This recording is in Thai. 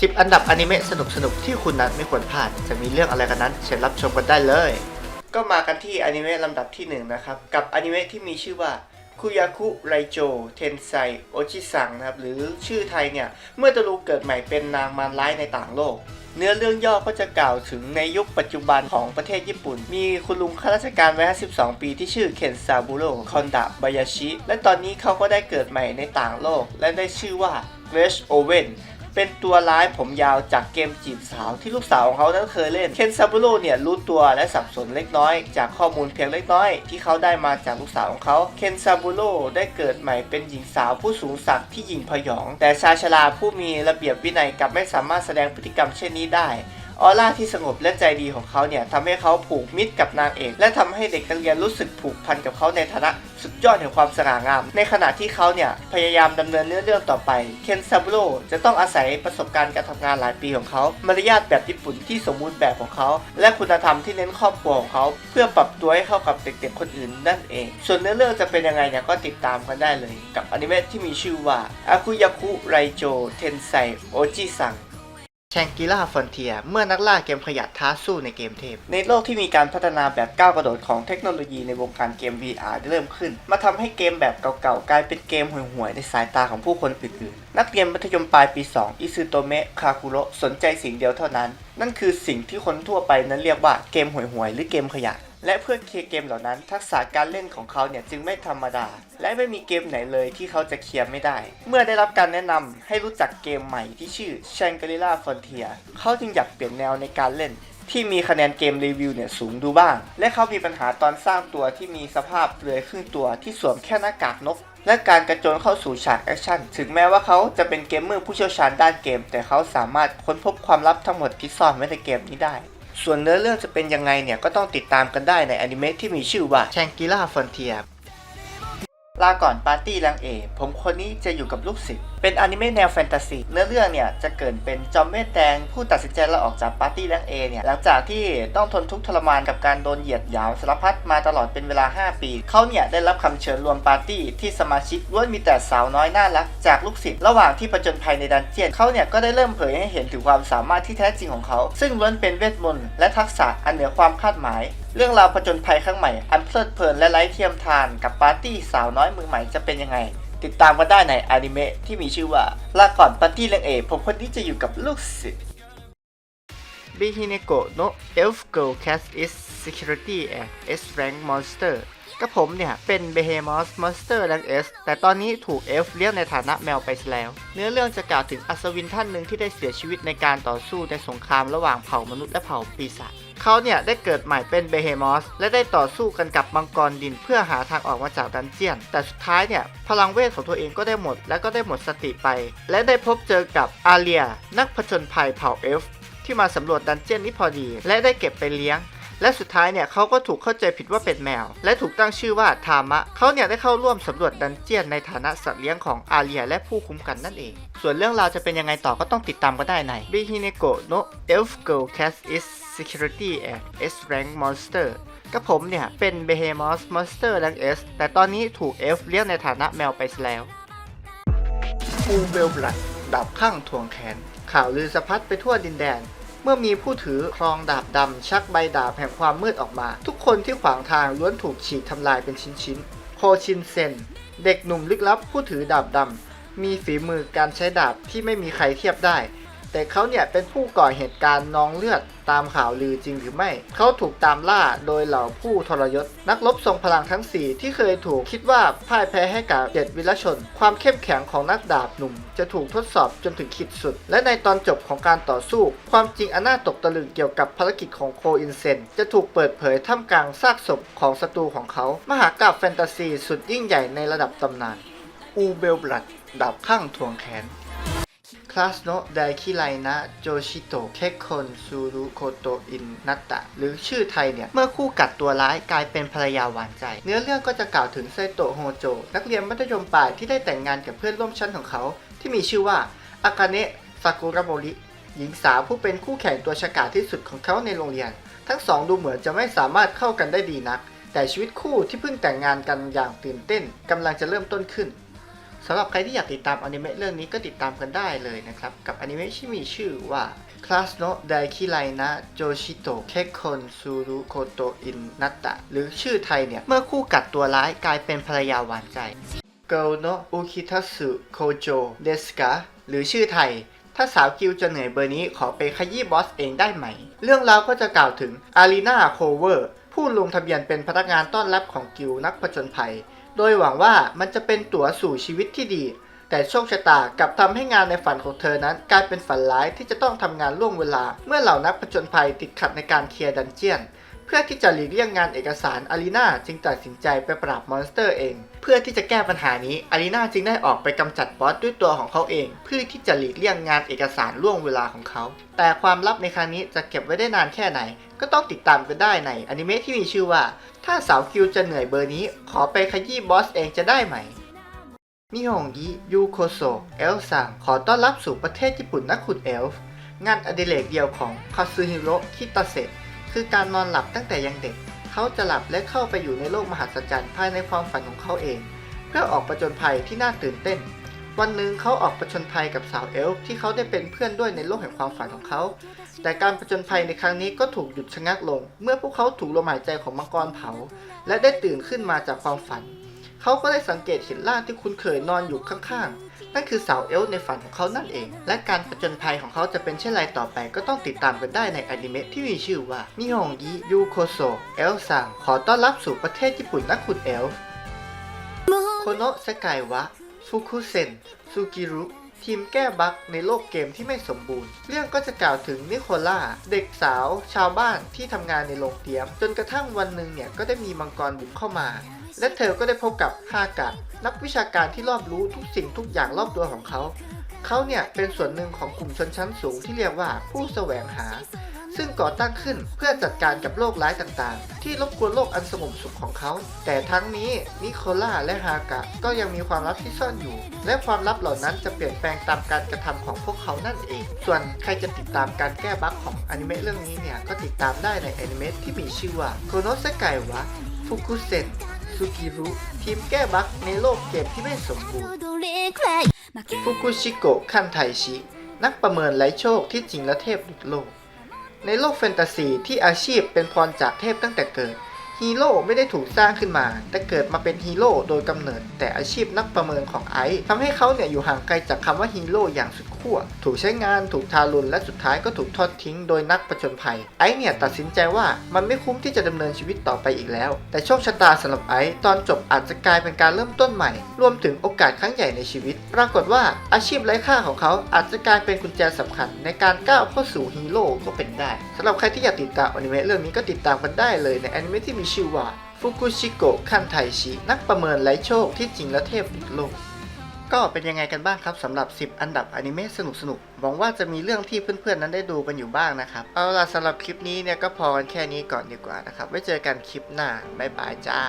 10 อันดับอนิเมะสนุกๆที่คุณนั้นไม่ควรพลาด จะมีเรื่องอะไรกันนั้น เชิญรับชมกันได้เลย ก็มากันที่อนิเมะลำดับที่1นะครับ กับอนิเมะที่มีชื่อว่าคุยาคุไรโจ เทนไซ โอจิซังนะครับ หรือชื่อไทยเนี่ย เมื่อตะลูเกิดใหม่เป็นนางมารร้ายในต่างโลก เนื้อเรื่องย่อก็จะกล่าวถึงในยุคปัจจุบันของประเทศญี่ปุ่น มีคุณลุงข้าราชการวัย52 ปีที่ชื่อเคนซาบุโรคอนดะบายาชิ และตอนนี้เขาก็ได้เกิดใหม่ในต่างโลก และได้ชื่อว่าเวชโอเวน เป็นตัวร้ายผมยาวจากเกมจีบสาวที่ลูกสาวของเขานั้นเคยเล่นเคนซาบุโร่เนี่ยรู้ตัวและสับสนเล็กน้อย จากข้อมูลเพียงเล็กน้อย ที่เขาได้มาจากลูกสาวของเขาเคนซาบุโร่ได้เกิดใหม่เป็นหญิงสาวผู้สูงศักดิ์ที่หญิงพยอง แต่ชาชลาผู้มีระเบียบวินัยกลับไม่สามารถแสดงพฤติกรรมเช่นนี้ได้ ออร่าที่สงบและใจดีของเขาเนี่ยทำให้เขาผูกมิตรกับนางเอก และทำให้เด็กนักเรียนรู้สึกผูกพันกับเขาในฐานะสุดยอดแห่งความสง่างาม ในขณะที่เขาเนี่ยพยายามดำเนินเนื้อเรื่องต่อไป เคนซาบุโรจะต้องอาศัยประสบการณ์การทำงานหลายปีของเขา มารยาทแบบญี่ปุ่นที่สมบูรณ์แบบของเขา และคุณธรรมที่เน้นครอบครัวของเขา เพื่อปรับตัวให้เข้ากับเด็กๆคนอื่นนั่นเอง ส่วนเนื้อเรื่องจะเป็นยังไงเนี่ยก็ติดตามกันได้เลย กับอนิเมะที่มีชื่อว่าอากุยาคุไรโจเทนไซโอจิซัง แชงกิล่าฟอนเทียเมื่อนักล่าเกมขยะท้าสู้ในเกมเทพ ในโลกที่มีการพัฒนาแบบก้าวกระโดดของเทคโนโลยีในวงการเกม VR ได้เริ่มขึ้น มาทำให้เกมแบบเก่าๆ กลายเป็นเกมห่วยๆ ในสายตาของผู้คนอื่นๆ นักเรียนมัธยมปลายปี 2 อิซึโตเมะคาคุโระสนใจสิ่งเดียวเท่านั้น นั่นคือสิ่งที่คนทั่วไปนั้นเรียกว่าเกมห่วยๆ หรือเกมขยะ และเพื่อเคลียร์เกมเหล่านั้น ทักษะการเล่นของเขาเนี่ยจึงไม่ธรรมดา และไม่มีเกมไหนเลยที่เขาจะเคลียร์ไม่ได้ เมื่อได้รับการแนะนำให้รู้จักเกมใหม่ที่ชื่อ Shangri-La Frontier เขาจึงอยากเปลี่ยนแนวในการเล่นที่มีคะแนนเกมรีวิวเนี่ยสูงดูบ้าง และเขามีปัญหาตอนสร้างตัวที่มีสภาพเปลือยครึ่งตัวที่สวมแค่หน้ากากนก และการกระโจนเข้าสู่ฉากแอคชั่น ถึงแม้ว่าเขาจะเป็นเกมเมอร์ผู้เชี่ยวชาญด้านเกม แต่เขาสามารถค้นพบความลับทั้งหมดที่ซ่อนไว้ในเกมนี้ได้ ส่วนเนื้อเรื่องจะเป็นยังไงเนี่ยก็ต้องติดตามกันได้ในอนิเมะที่มีชื่อว่า Shangri-La Frontier ลาก่อนปาร์ตี้ลังเอผมคนนี้จะอยู่กับลูกศิษย์ เป็นอนิเมะแนวแฟนตาซีเนื้อเรื่องเนี่ยจะเกิดเป็นจอมเมธแดงผู้ตัดสินใจลาออกจากปาร์ตี้ลังเอเนี่ยหลังจากที่ต้องทนทุกข์ทรมานกับการโดนเหยียดหยามสารพัดมาตลอดเป็นเวลา 5 ปีเขาเนี่ยได้รับคำเชิญรวมปาร์ตี้ที่สมาชิกล้วนมีแต่สาวน้อยน่ารักจากลูกศิษย์ระหว่างที่ประจนภัยในดันเจียนเขาเนี่ยก็ได้เริ่มเผยให้เห็นถึงความสามารถที่แท้จริงของเขา ซึ่งล้วนเป็นเวทมนต์และทักษะอันเหนือความคาดหมายเรื่องราวผจญภัยครั้งใหม่ อันเพลิดเพลินและไร้เทียมทานกับปาร์ตี้สาวน้อยมือใหม่จะเป็นยังไง ติดตามกันได้ในอนิเมะที่มีชื่อว่าลาก่อนปาร์ตี้เรื่องเอผมคนนี้จะอยู่กับลูกศิษย์ b i h i n e k o no Elf Girl Cat is Security and S Rank Monster กับผมเนี่ยเป็น Behemoth Monster Rank S แต่ตอนนี้ถูกเอลฟ์เลี้ยงในฐานะแมวไปซะแล้ว เนื้อเรื่องจะกล่าวถึงอัศวินท่านหนึ่งที่ได้เสียชีวิตในการต่อสู้ในสงครามระหว่างเผ่ามนุษย์และเผ่าปีศาจ เขาเนี่ยได้เกิดใหม่เป็นเบเฮมอสและได้ต่อสู้กันกับมังกรดินเพื่อหาทางออกมาจากดันเจียน แต่สุดท้ายเนี่ยพลังเวทของตัวเองก็ได้หมด และก็ได้หมดสติไป และได้พบเจอกับอาเลีย นักผจญภัยเผ่าเอฟที่มาสำรวจดันเจียนนี้พอดี และได้เก็บไปเลี้ยง และสุดท้ายเนี่ยเขาก็ถูกเข้าใจผิดว่าเป็นแมว และถูกตั้งชื่อว่าทามะเขาเนี่ยได้เข้าร่วมสำรวจดันเจียนในฐานะสัตว์เลี้ยงของอาเลียและผู้คุ้มกันนั่นเอง ส่วนเรื่องราวจะเป็นยังไงต่อก็ต้องติดตามกันได้ใน b i h i n e k o no Elf Girl Cat is Security and S Rank Monster กับผมเนี่ยเป็น Behemoth Monster Rank S แต่ตอนนี้ถูกเอลฟ์เลี้ยงในฐานะแมวไปซะแล้วฟูเวลบลัดดาบข้างทวงแขนข่าวลือสะพัดไปทั่วดินแดน เมื่อมีผู้ถือครองดาบดำชักใบดาบแห่งความมืดออกมา ทุกคนที่ขวางทางล้วนถูกฉีกทำลายเป็นชิ้นๆโคชินเซน เด็กหนุ่มลึกลับผู้ถือดาบดำมีฝีมือการใช้ดาบที่ไม่มีใครเทียบได้ แต่เขาเนี่ยเป็นผู้ก่อเหตุการณ์นองเลือดตามข่าวลือจริงหรือไม่ เขาถูกตามล่าโดยเหล่าผู้ทรยศ นักรบทรงพลังทั้ง 4 ที่เคยถูกคิดว่าพ่ายแพ้ให้กับเจ็ดวิรชน ความเข้มแข็งของนักดาบหนุ่ม จะถูกทดสอบจนถึงขีดสุด และในตอนจบของการต่อสู้ ความจริงอันน่าตกตะลึงเกี่ยวกับภารกิจของโคอินเซน จะถูกเปิดเผยท่ามกลางซากศพของศัตรูของเขา มหากาพย์แฟนตาซีสุดยิ่งใหญ่ในระดับตำนาน อูเบลบลัดดาบข้างทวงแขน คลาสโนะไดคิไลนะโจชิโตะเทคคนซูรุโคโตอินนัตตะ หรือชื่อไทยเนี่ย เมื่อคู่กัดตัวร้ายกลายเป็นภรรยาหวานใจ เนื้อเรื่องก็จะกล่าวถึงไซโตะโฮโจ นักเรียนมัธยมปลายที่ได้แต่งงานกับเพื่อนร่วมชั้นของเขา ที่มีชื่อว่า อากาเนะซากุระโมริ หญิงสาวผู้เป็นคู่แข่งตัวฉกาจที่สุดของเขาในโรงเรียน ทั้งสองดูเหมือนจะไม่สามารถเข้ากันได้ดีนัก แต่ชีวิตคู่ที่เพิ่งแต่งงานกันอย่างตื่นเต้นกำลังจะเริ่มต้นขึ้น สำหรับใครที่อยากติดตามอนิเมะเรื่องนี้ก็ติดตามกันได้เลยนะครับ กับอนิเมะที่มีชื่อว่า Class no Daikilai na Joshito Kekkon Suru Koto in Natta หรือชื่อไทยเนี่ย เมื่อคู่กัดตัวร้ายกลายเป็นภรรยาหวานใจ Girl no Ukitatsu Kojo Deska หรือชื่อไทยถ้าสาวกิวจะเหนื่อยเบอร์นี้ขอไปขยี้บอสเองได้ไหม เรื่องราวก็จะกล่าวถึงอารีนาโคเวอร์ผู้ลงทะเบียนเป็นพนักงานต้อนรับของกิวนักผจญภัย โดยหวังว่ามันจะเป็นตั๋วสู่ชีวิตที่ดี แต่โชคชะตากลับทำให้งานในฝันของเธอนั้น กลายเป็นฝันร้ายที่จะต้องทำงานล่วงเวลา เมื่อเหล่านักผจญภัยติดขัดในการเคลียร์ดันเจียน เพื่อที่จะหลีกเลี่ยงงานเอกสารอารีนาจึงตัดสินใจไปปราบมอนสเตอร์เอง เพื่อที่จะแก้ปัญหานี้อารีนาจึงได้ออกไปกำจัดบอสด้วยตัวของเขาเอง เพื่อที่จะหลีกเลี่ยงงานเอกสารล่วงเวลาของเขา แต่ความลับในครั้งนี้จะเก็บไว้ได้นานแค่ไหน ก็ต้องติดตามกันได้ในอนิเมะที่มีชื่อว่า ถ้าสาวคิวจะเหนื่อยเบอร์นี้ ขอไปขยี้บอสเองจะได้ไหมนิฮงยิยูโคโซเอลซังขอต้อนรับสู่ประเทศญี่ปุ่นนักขุดเอลฟ์งานอดิเรกเดียวของคาซึฮิโร่คิตาเซะคือการนอนหลับตั้งแต่ยังเด็ก เขาจะหลับและเข้าไปอยู่ในโลกมหัศจรรย์ภายในความฝันของเขาเอง เพื่อออกประจนภัยที่น่าตื่นเต้น วันหนึ่งเขาออกประจนภัยกับสาวเอลฟ์ที่เขาได้เป็นเพื่อนด้วยในโลกแห่งความฝันของเขา แต่การประจนภัยในครั้งนี้ก็ถูกหยุดชะงักลง เมื่อพวกเขาถูกลมหายใจของมังกรเผา และได้ตื่นขึ้นมาจากความฝัน เขาก็ได้สังเกตเห็นร่างที่คุ้นเคยนอนอยู่ข้างๆ นั่นคือสาวเอลฟ์ในฝันของเขานั่นเอง และการประจนภัยของเขาจะเป็นเช่นไรต่อไป ก็ต้องติดตามกันได้ในอนิเมะที่มีชื่อว่านิฮงยิยูโคโซเอลซังขอต้อนรับสู่ประเทศญี่ปุ่นนักขุดเอลฟ์โคโนะสกายวะ ฟุคุเซนซูกิรุทีมแก้บั๊กในโลกเกมที่ไม่สมบูรณ์ เรื่องก็จะกล่าวถึงนิโคล่า เด็กสาว ชาวบ้านที่ทำงานในโรงเตรียม จนกระทั่งวันหนึ่งเนี่ย ก็ได้มีมังกรบุกเข้ามา และเธอก็ได้พบกับฮากะนักวิชาการที่รอบรู้ทุกสิ่งทุกอย่างรอบตัวของเขา เขาเนี่ยเป็นส่วนหนึ่งของกลุ่มชนชั้นสูงที่เรียกว่าผู้แสวงหา ซึ่งก่อตั้งขึ้นเพื่อจัดการกับโรคร้ายต่างๆ ที่รบกวนโลกอันสงบสุขของเขา แต่ทั้งนี้นิโคล่าและฮากะก็ยังมีความลับที่ซ่อนอยู่ และความลับเหล่านั้นจะเปลี่ยนแปลงตามการกระทำของพวกเขานั่นเอง ส่วนใครจะติดตามการแก้บั๊กของอนิเมะเรื่องนี้เนี่ยก็ติดตามได้ในอนิเมะที่มีชื่อว่าโคโนเซไกวะฟุกุเซนซูกิรุทีมแก้บั๊กในโลกเกมที่ไม่สมบูรณ์ฟุกุชิโกะคันไทชิ นักประเมินไร้โชคที่จริงและเทพหลุดโลก ในโลกแฟนตาซีที่อาชีพเป็นพรจากเทพตั้งแต่เกิดฮีโร่ไม่ได้ถูกสร้างขึ้นมา แต่เกิดมาเป็นฮีโร่โดยกำเนิด แต่อาชีพนักประเมินของไอซ์ทำให้เขาเนี่ยอยู่ห่างไกลจากคำว่าฮีโร่อย่างสุด ขั้วถูกใช้งานถูกทารุณและสุดท้ายก็ถูกทอดทิ้งโดยนักประจนภัย ไอซ์เนี่ยตัดสินใจว่ามันไม่คุ้มที่จะดำเนินชีวิตต่อไปอีกแล้ว แต่โชคชะตาสำหรับไอซ์ตอนจบอาจจะกลายเป็นการเริ่มต้นใหม่ รวมถึงโอกาสครั้งใหญ่ในชีวิต ปรากฏว่าอาชีพไร้ค่าของเขาอาจจะกลายเป็นกุญแจสำคัญ ในการก้าวเข้าสู่ฮีโร่ก็เป็นได้สำหรับใครที่อยากติดตามอนิเมะเรื่องนี้ก็ติดตามกันได้เลยในอนิเมะที่มีชื่อว่าฟุกุชิโกะคันไทชิ นักประเมินไร้โชคที่จริงและเทพหลุดโลก ก็เป็นยังไงกันบ้างครับสำหรับ 10 อันดับอนิเมะสนุกๆหวังว่าจะมีเรื่องที่เพื่อนๆนั้นได้ดูกันอยู่บ้างนะครับ เอาล่ะสำหรับคลิปนี้เนี่ยก็พอกันแค่นี้ก่อนดีกว่านะครับ ไว้เจอกันคลิปหน้า บ๊ายบายจ้า